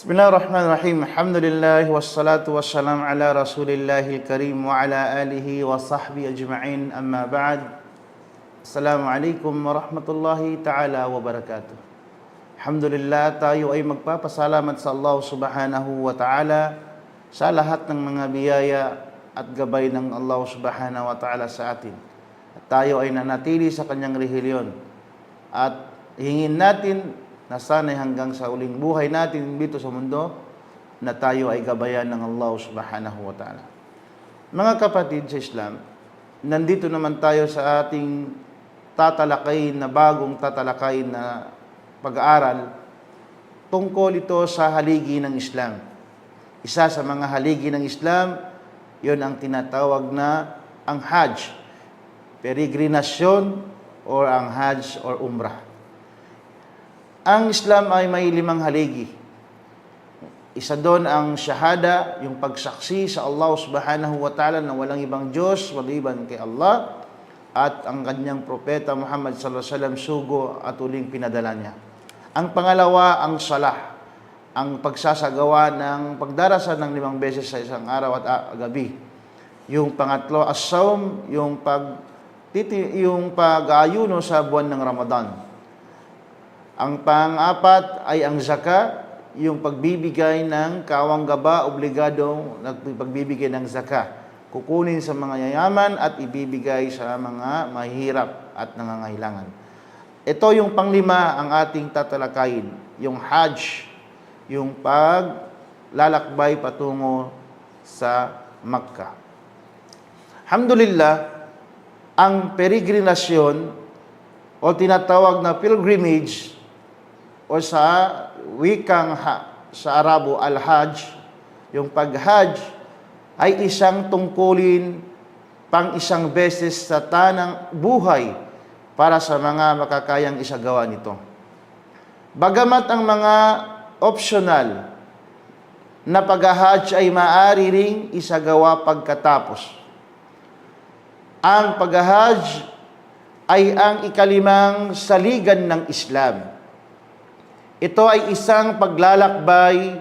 بسم الله الرحمن الرحيم الحمد لله والصلاة والسلام على رسول الله الكريم وعلى آله وصحبه أجمعين أما بعد السلام عليكم ورحمة الله تعالى وبركاته الحمد لله tayo ay magpapasalamat sa Allah subhanahu wa ta'ala sa lahat ng mga biyaya at gabay ng Allah subhanahu wa ta'ala sa atin. At tayo ay nanatili sa kanyang rehilyon at hingin natin na sana'y hanggang sa uling buhay natin dito sa mundo na tayo ay gabayan ng Allah subhanahu wa ta'ala. Mga kapatid sa Islam, nandito naman tayo sa ating tatalakayin na bagong tatalakayin na pag-aaral tungkol ito sa haligi ng Islam. Isa sa mga haligi ng Islam, yon ang tinatawag na ang Hajj, peregrinasyon or ang Hajj or Umrah. Ang Islam ay may limang haligi. Isa doon ang shahada, yung pagsaksi sa Allah subhanahu wa ta'ala na walang ibang Diyos, maliban kay Allah, at ang kanyang propeta Muhammad sallallahu alaihi wasallam sugo at uling pinadala niya. Ang pangalawa, ang salah, ang pagsasagawa ng pagdarasal ng limang beses sa isang araw at gabi. Yung pangatlo, as-sawm, yung pag titi, yung pag-ayuno sa buwan ng Ramadan. Ang pang-apat ay ang zaka, yung pagbibigay ng kawang gaba, obligado pagbibigay ng zaka. Kukunin sa mga yayaman at ibibigay sa mga mahirap at nangangailangan. Ito yung panglima ang ating tatalakayin, yung Hajj, yung paglalakbay patungo sa Makkah. Alhamdulillah, ang peregrinasyon o tinatawag na pilgrimage o sa wikang ha, sa Arabo al-Hajj, yung pag-Hajj ay isang tungkulin pang isang beses sa tanang buhay para sa mga makakayang isagawa nito. Bagamat ang mga optional na pag-Hajj ay maaari ring isagawa pagkatapos. Ang pag-Hajj ay ang ikalimang saligan ng Islam. Ito ay isang paglalakbay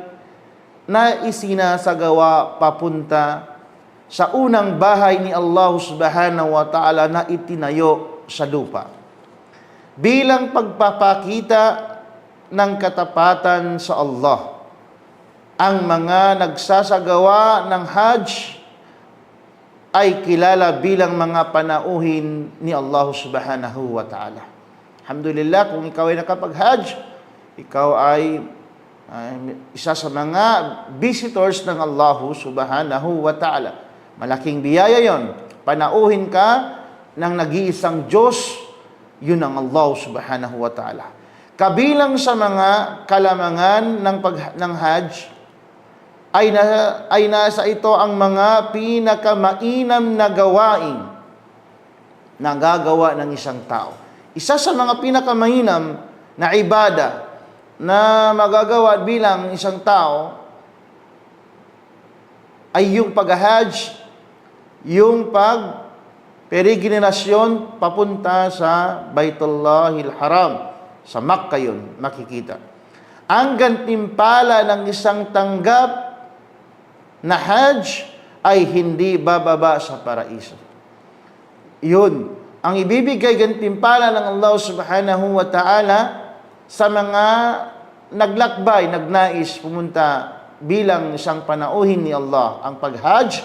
na isinasagawa papunta sa unang bahay ni Allah subhanahu wa ta'ala na itinayo sa lupa. Bilang pagpapakita ng katapatan sa Allah, ang mga nagsasagawa ng Hajj ay kilala bilang mga panauhin ni Allah subhanahu wa ta'ala. Alhamdulillah, kung ikaw ay nakapag-Hajj, ikaw ay ay isa sa mga visitors ng Allah subhanahu wa ta'ala. Malaking biyaya yon. Panauhin ka ng nag-iisang Diyos, yun ang Allah subhanahu wa ta'ala. Kabilang sa mga kalamangan ng, pag, ng Hajj, ay, na, ay nasa ito ang mga pinakamainam na gawain na gagawa ng isang tao. Isa sa mga pinakamainam na ibada na magagawa bilang isang tao ay yung pag-hajj, yung pag peregrinasyon papunta sa Baitullahil Haram. Sa Makkah yun, makikita. Ang gantimpala ng isang tanggap na hajj ay hindi bababa sa paraiso. Yun, ang ibibigay gantimpala ng Allah subhanahu wa ta'ala sa mga naglakbay, nagnais pumunta bilang isang panauhin ni Allah. Ang pag-hajj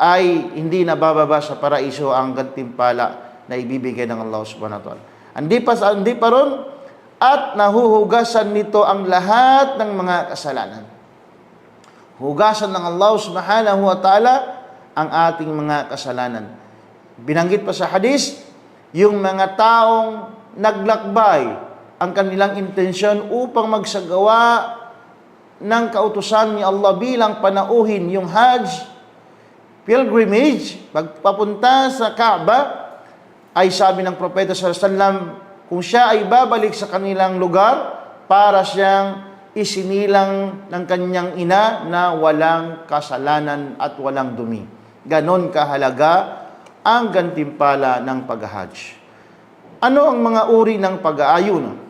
ay hindi nabababa sa paraiso ang gantimpala na ibibigay ng Allah subhanahu wa ta'ala. Hindi pa, hindi pa ron, at nahuhugasan nito ang lahat ng mga kasalanan. Hugasan ng Allah subhanahu wa ta'ala ang ating mga kasalanan. Binanggit pa sa hadis, yung mga taong naglakbay, ang kanilang intensyon upang magsagawa ng kautusan ni Allah bilang panauhin yung Hajj, pilgrimage, pagpapunta sa Kaaba, ay sabi ng Propeta sallallahu kung siya ay babalik sa kanilang lugar para siyang isinilang ng kanyang ina na walang kasalanan at walang dumi. Ganon kahalaga ang gantimpala ng pag-hajj. Ano ang mga uri ng pag-aayuno?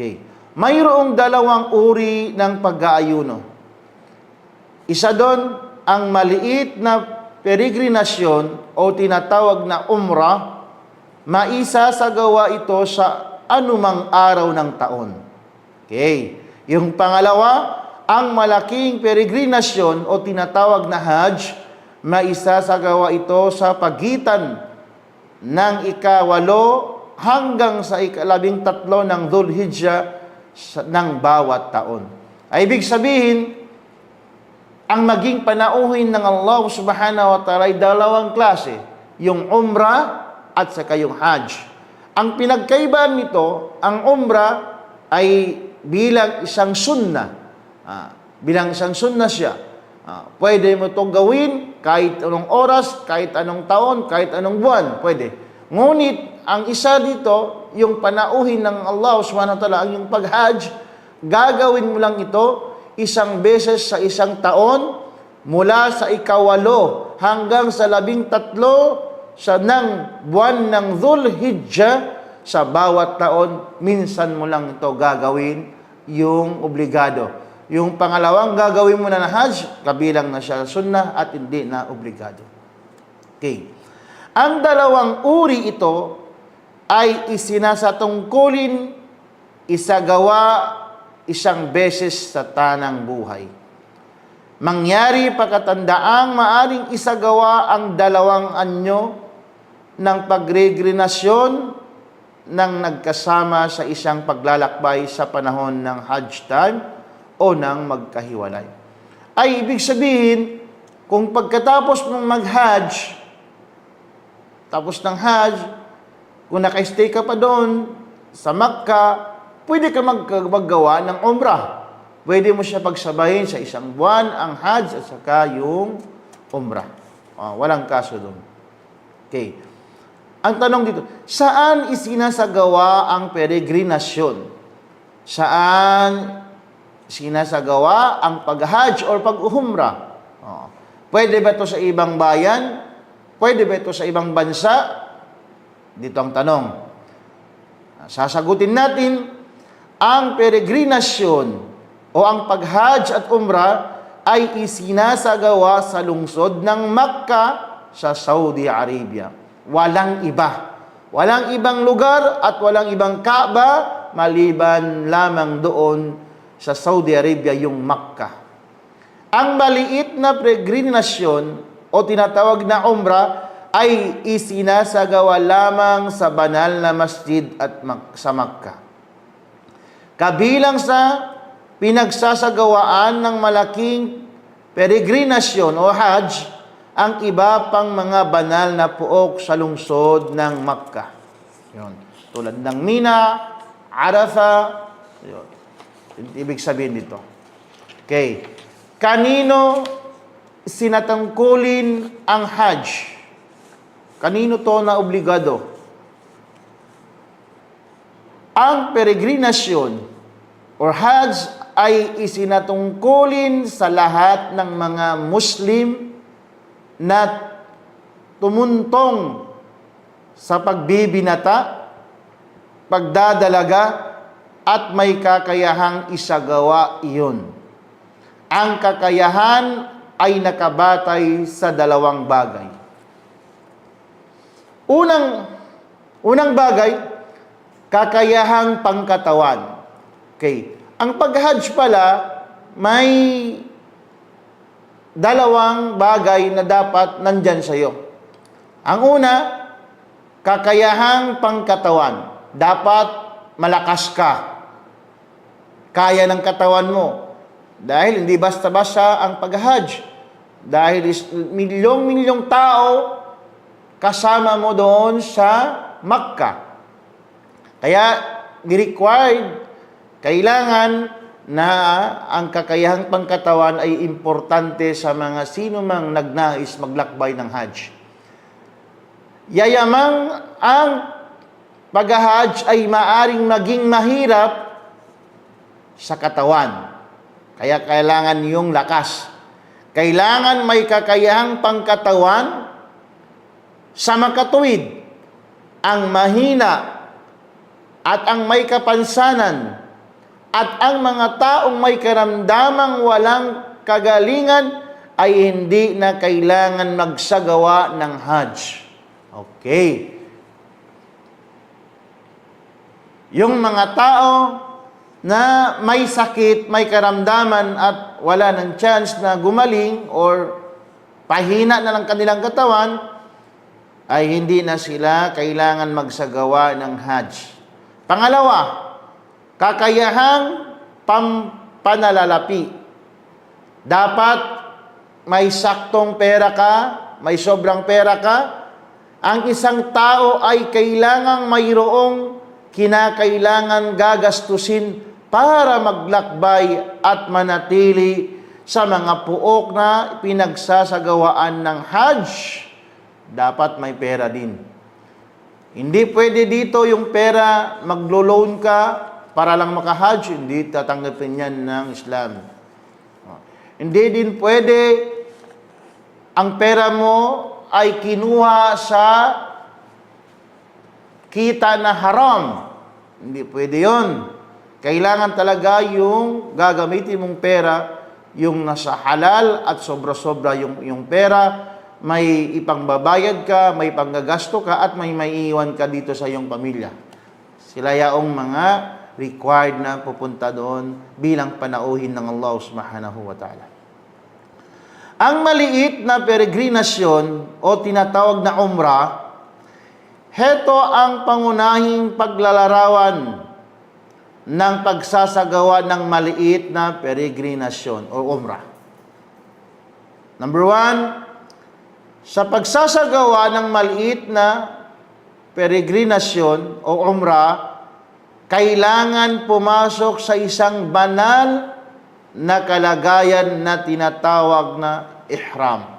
Okay. mayroong dalawang uri ng pag-aayuno. Isa doon, ang maliit na peregrinasyon o tinatawag na umrah, maisa sa gawa ito sa anumang araw ng taon. Okay. Yung pangalawa, ang malaking peregrinasyon o tinatawag na Hajj, maisa sa gawa ito sa pagitan ng ikawalo hanggang sa ikalabing tatlo ng Dhul Hijjah ng bawat taon. Ay ibig sabihin, ang maging panauhin ng Allah subhanahu wa ta'ala ay dalawang klase, yung umrah at saka yung hajj. Ang pinagkaibahan nito, ang umrah ay bilang isang sunnah. Ah, bilang isang sunnah siya. Ah, pwede mo itong gawin kahit anong oras, kahit anong taon, kahit anong buwan, pwede. Ngunit, ang isa dito, yung panauhin ng Allah subhanahu wa ta'ala, ang yung pag-hajj, gagawin mo lang ito isang beses sa isang taon mula sa ikawalo hanggang sa labing tatlo sa ng buwan ng Dhul Hijjah sa bawat taon, minsan mo lang ito gagawin yung obligado. Yung pangalawang gagawin mo na na Hajj, kabilang na siya sunnah at hindi na obligado. Okay. Ang dalawang uri ito ay isinasatungkulin, isagawa isang beses sa tanang buhay. Mangyari pagkatandaang maaring isagawa ang dalawang anyo ng pagregrenasyon ng nagkasama sa isang paglalakbay sa panahon ng Hajj time o ng magkahiwalay. Ay ibig sabihin, kung pagkatapos mong mag-Hajj, tapos ng Hajj, kung naka-stay ka pa doon sa Makkah, pwede ka mag- maggawa ng Umrah. Pwede mo siya pagsabayin sa isang buwan ang Hajj at saka yung Umrah. Ah, walang kaso doon. Okay. Ang tanong dito, saan isinasagawa ang peregrinasyon? Saan sinasagawa ang pag-hajj or pag-umrah? Oh. Pwede ba ito sa ibang bayan? Pwede ba ito sa ibang bansa? Dito ang tanong. Sasagutin natin, ang peregrinasyon o ang pag-hajj at umrah ay isinasagawa sa lungsod ng Makkah sa Saudi Arabia. Walang iba. Walang ibang lugar at walang ibang Kaaba maliban lamang doon sa Saudi Arabia yung Makkah. Ang maliit na peregrinasyon o tinatawag na umrah ay isinasagawa lamang sa banal na masjid at Mak- sa Makkah. Kabilang sa pinagsasagawaan ng malaking peregrinasyon o hajj, ang iba pang mga banal na puok sa lungsod ng Makkah. Yun. Tulad ng Mina, Arafah, yun. Ibig sabihin dito. Okay. Kanino sinatangkulin ang Hajj? Kanino to na obligado? Ang peregrinasyon or Hajj ay isinatungkulin sa lahat ng mga Muslim na tumuntong sa pagbibinata, pagdadalaga, at may kakayahang isagawa iyon. Ang kakayahan ay nakabatay sa dalawang bagay. Unang unang bagay, kakayahang pangkatawan. Okay. Ang pag-hajj pala may dalawang bagay na dapat nandyan sa iyo. Ang una, kakayahang pangkatawan. Dapat malakas ka. Kaya ng katawan mo. Dahil hindi basta-basta ang pag-hajj. Dahil milyong-milyong tao kasama mo doon sa Makkah. Kaya, ni-required, kailangan na ang kakayahang pangkatawan ay importante sa mga sino mang nagnais maglakbay ng Hajj. Yayamang ang pag-hajj ay maaring maging mahirap sa katawan. Kaya kailangan yung lakas. Kailangan may kakayahang pangkatawan sa makatuwid. Ang mahina at ang may kapansanan At ang mga taong may karamdamang walang kagalingan ay hindi na kailangan magsagawa ng Hajj. Okay. Yung mga tao na may sakit, may karamdaman at wala ng chance na gumaling or pahina na lang kanilang katawan, ay hindi na sila kailangan magsagawa ng Hajj. Pangalawa, kakayahang pampanalalapi. Dapat may saktong pera ka, may sobrang pera ka. Ang isang tao ay kailangang mayroong kinakailangan gagastusin para maglakbay at manatili sa mga puok na pinagsasagawaan ng Hajj. Dapat may pera din. Hindi pwede dito yung pera, maglo-loan ka para lang maka-Hajj. Hindi tatanggapin yan ng Islam. Hindi din pwede ang pera mo ay kinuha sa kita na haram. Hindi pwede yon. Kailangan talaga yung gagamitin mong pera, yung nasa halal at sobra-sobra yung, yung pera, may ipangbabayad ka, may panggagasto ka, at may maiiwan ka dito sa iyong pamilya. Sila yaong mga required na pupunta doon bilang panauhin ng Allah subhanahu wa ta'ala. Ang maliit na peregrinasyon o tinatawag na umrah, heto ang pangunahing paglalarawan ng pagsasagawa ng maliit na peregrinasyon o umrah. Number one, sa pagsasagawa ng maliit na peregrinasyon o umrah, kailangan pumasok sa isang banal na kalagayan na tinatawag na ihram.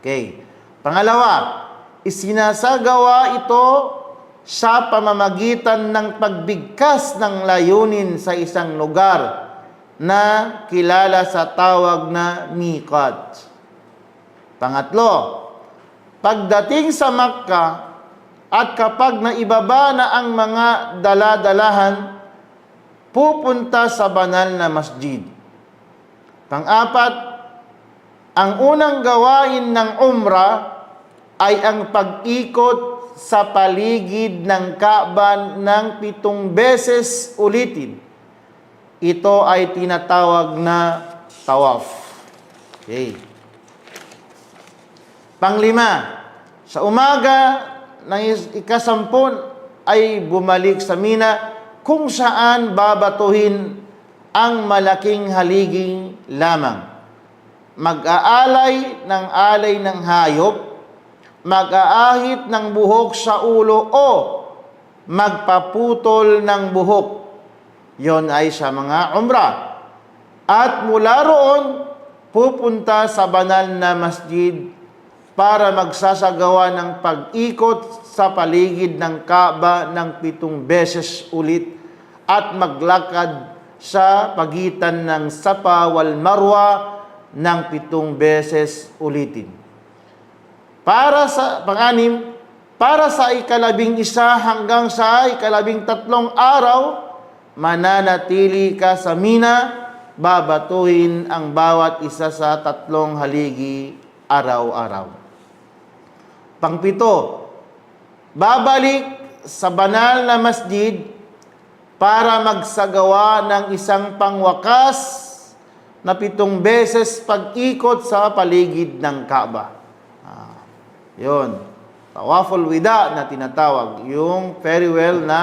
Okay. Pangalawa, isinasagawa ito sa pamamagitan ng pagbigkas ng layunin sa isang lugar na kilala sa tawag na miqat. Pangatlo, pagdating sa Makkah at kapag naibaba na ang mga daladalahan, pupunta sa banal na masjid. Pang-apat, ang unang gawain ng umrah ay ang pag-ikot sa paligid ng Kaaba ng pitong beses ulitin. Ito ay tinatawag na tawaf. Okay. Panglima, sa umaga ng ikasampun ay bumalik sa Mina kung saan babatuhin ang malaking haliging lamang. Mag-aalay ng alay ng hayop, mag-aahit ng buhok sa ulo o magpaputol ng buhok. Yon ay sa mga umrah. At mula roon, pupunta sa banal na masjid para magsasagawa ng pag-ikot sa paligid ng Kaaba ng pitong beses ulit at maglakad sa pagitan ng Safa wal Marwa ng pitong beses ulitin. Para sa panganim, para sa ikalabing isa hanggang sa ikalabing tatlong araw, mananatili ka sa Mina, babatuhin ang bawat isa sa tatlong haligi araw-araw. Pangpito, babalik sa banal na masjid para magsagawa ng isang pangwakas na pitong beses pag-ikot sa paligid ng Kaaba. Ah, yun. Tawaful wida na tinatawag. Yung farewell na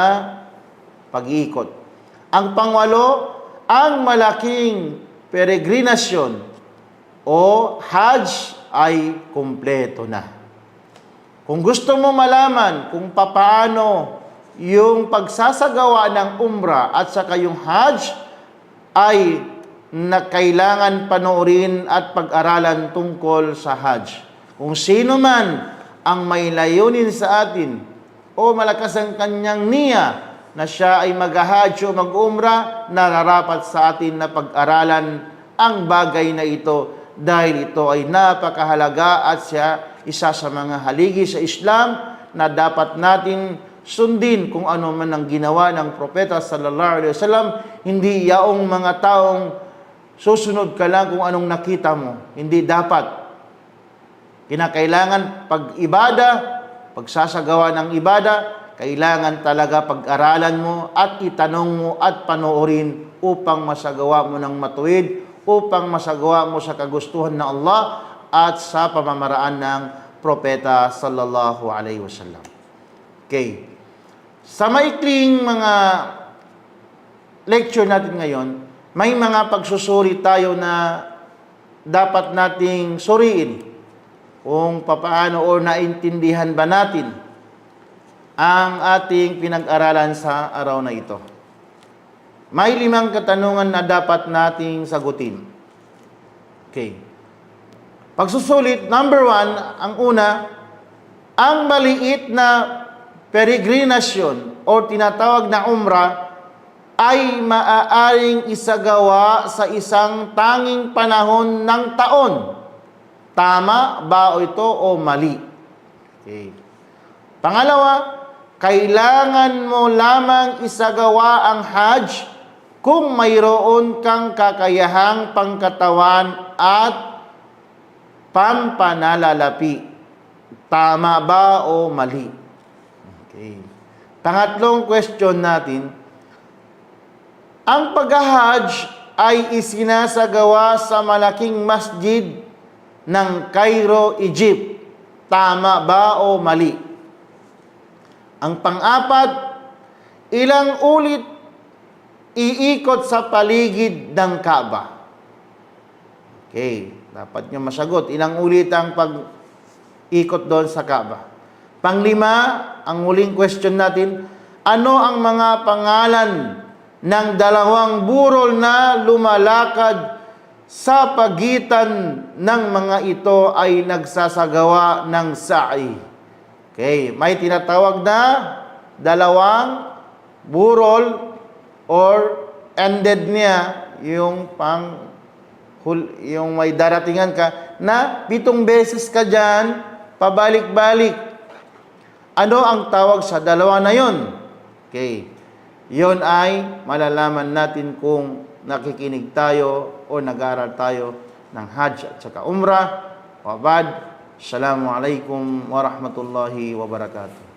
pag-ikot. Ang pangwalo, ang malaking peregrinasyon o Hajj ay kumpleto na. Kung gusto mo malaman kung papaano yung pagsasagawa ng umrah at saka yung hajj ay na kailangan panoorin at pag-aralan tungkol sa hajj. Kung sino man ang may layunin sa atin o malakas ang kanyang niya na siya ay mag-hajj o mag-umrah, nararapat sa atin na pag-aralan ang bagay na ito dahil ito ay napakahalaga at siya isa sa mga haligi sa Islam na dapat natin sundin kung ano man ang ginawa ng propeta sallallahu alaihi wasallam, hindi yaong mga taong susunod ka lang kung anong nakita mo. Hindi dapat. Kinakailangan pag ibada, pagsasagawa ng ibada, kailangan talaga pag-aralan mo at itanong mo at panoorin upang masagawa mo ng matuwid, upang masagawa mo sa kagustuhan ng Allah at sa pamamaraan ng propeta sallallahu alaihi wasallam. Okay. Sa maikling mga lecture natin ngayon, may mga pagsusuri tayo na dapat nating suriin kung papaano o naintindihan ba natin ang ating pinag-aralan sa araw na ito. May limang katanungan na dapat nating sagutin. Okay. Pagsusulit, number one, ang una, ang maliit na peregrinasyon o tinatawag na umrah ay maaaring isagawa sa isang tanging panahon ng taon. Tama ba o ito o mali? Okay. Pangalawa, kailangan mo lamang isagawa ang Hajj kung mayroon kang kakayahang pangkatawan at pampanalalapi. Tama ba o mali? Okay. Pangatlong question natin, ang pag-hajj ay isinasagawa sa malaking masjid ng Cairo, Egypt. Tama ba o mali? Ang pang-apat, ilang ulit iikot sa paligid ng Kaaba? Okay, dapat nyo masagot. Ilang ulit ang pag-ikot doon sa Kaaba? Panglima, ang huling question natin, ano ang mga pangalan ng dalawang burol na lumalakad sa pagitan ng mga ito ay nagsasagawa ng sa'i. Okay, may tinatawag na dalawang burol or ended niya yung pang hul, yung may daratingan ka na pitong beses ka dyan, pabalik-balik. Ano ang tawag sa dalawa na yon? Okay. Yon ay malalaman natin kung nakikinig tayo o nag-aaral tayo ng Hajj at saka Umrah. Wabad. Assalamualaikum warahmatullahi wabarakatuh.